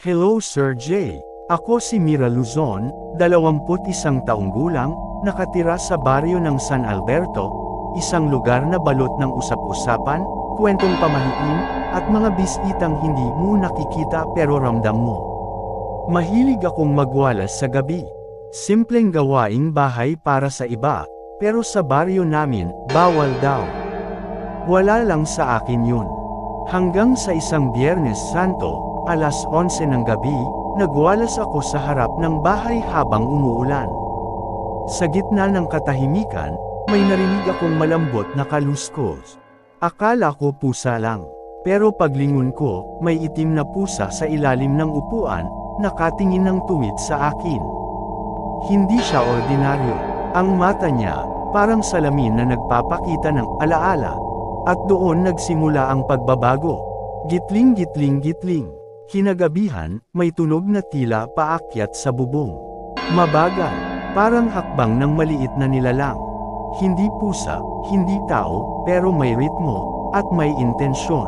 Hello Sir J. Ako si Mira Luzon, 21 taong gulang, nakatira sa baryo ng San Alberto, isang lugar na balot ng usap-usapan, kwentong pamahiin, at mga bisitang hindi mo nakikita pero ramdam mo. Mahilig akong magwalas sa gabi. Simpleng gawaing bahay para sa iba, pero sa baryo namin, bawal daw. Wala lang sa akin yun. Hanggang sa isang Biyernes Santo, alas 11 ng gabi, nagwalas ako sa harap ng bahay habang umuulan. Sa gitna ng katahimikan, may narinig akong malambot na kaluskos. Akala ko pusa lang. Pero paglingon ko, may itim na pusa sa ilalim ng upuan, nakatingin ng tuwid sa akin. Hindi siya ordinaryo. Ang mata niya, parang salamin na nagpapakita ng alaala. At doon nagsimula ang pagbabago. Gitling gitling gitling. Kinagabihan, may tunog na tila paakyat sa bubong. Mabagal, parang hakbang ng maliit na nilalang. Hindi pusa, hindi tao, pero may ritmo, at may intensyon.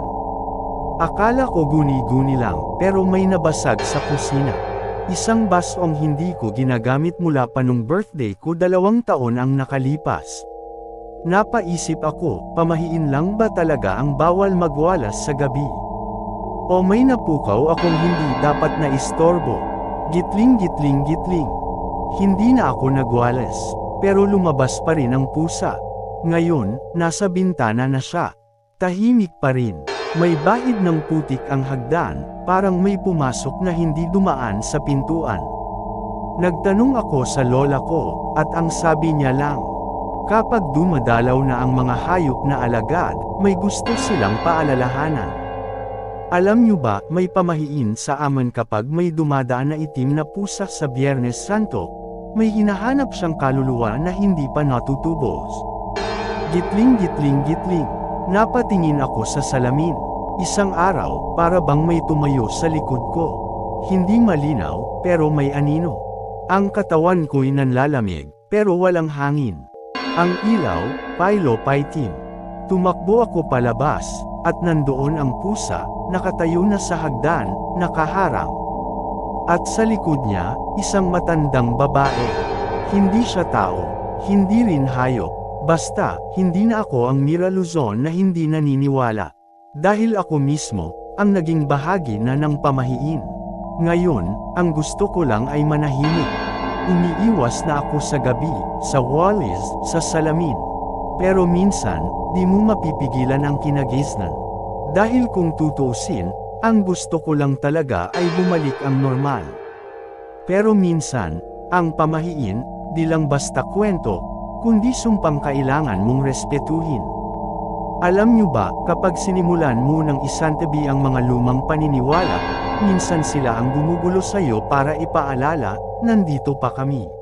Akala ko guni-guni lang, pero may nabasag sa kusina. Isang basong hindi ko ginagamit mula pa nung birthday ko dalawang taon ang nakalipas. Napaisip ako, pamahiin lang ba talaga ang bawal magwalas sa gabi? O may napukaw akong hindi dapat na istorbo? Gitling gitling gitling. Hindi na ako nagwalas, pero lumabas pa rin ang pusa. Ngayon, nasa bintana na siya. Tahimik pa rin. May bahid ng putik ang hagdan, parang may pumasok na hindi dumaan sa pintuan. Nagtanong ako sa lola ko, at ang sabi niya lang, kapag dumadalaw na ang mga hayop na alagad, may gusto silang paalalahanan. Alam niyo ba, may pamahiin sa aman kapag may dumadaan na itim na pusa sa Biyernes Santo, may hinahanap siyang kaluluwa na hindi pa natutubos. Gitling gitling gitling. Napatingin ako sa salamin. Isang araw, para bang may tumayo sa likod ko. Hindi malinaw, pero may anino. Ang katawan ko'y nanlalamig, pero walang hangin. Ang ilaw, pailo paitim. Tumakbo ako palabas, at nandoon ang pusa, nakatayo na sa hagdan, nakaharang. At sa likod niya, isang matandang babae. Hindi siya tao, hindi rin hayop. Basta, hindi na ako ang Mira Luzon na hindi naniniwala. Dahil ako mismo, ang naging bahagi na ng pamahiin. Ngayon, ang gusto ko lang ay manahimik. Umiiwas na ako sa gabi, sa wallis, sa salamin. Pero minsan, di mo mapipigilan ang kinagisnan. Dahil kung tutuusin, ang gusto ko lang talaga ay bumalik ang normal. Pero minsan, ang pamahiin, di lang basta kwento, kundi sumpang kailangan mong respetuhin. Alam nyo ba, kapag sinimulan mo ng isantabi ang mga lumang paniniwala, minsan sila ang gumugulo sa'yo para ipaalala, nandito pa kami.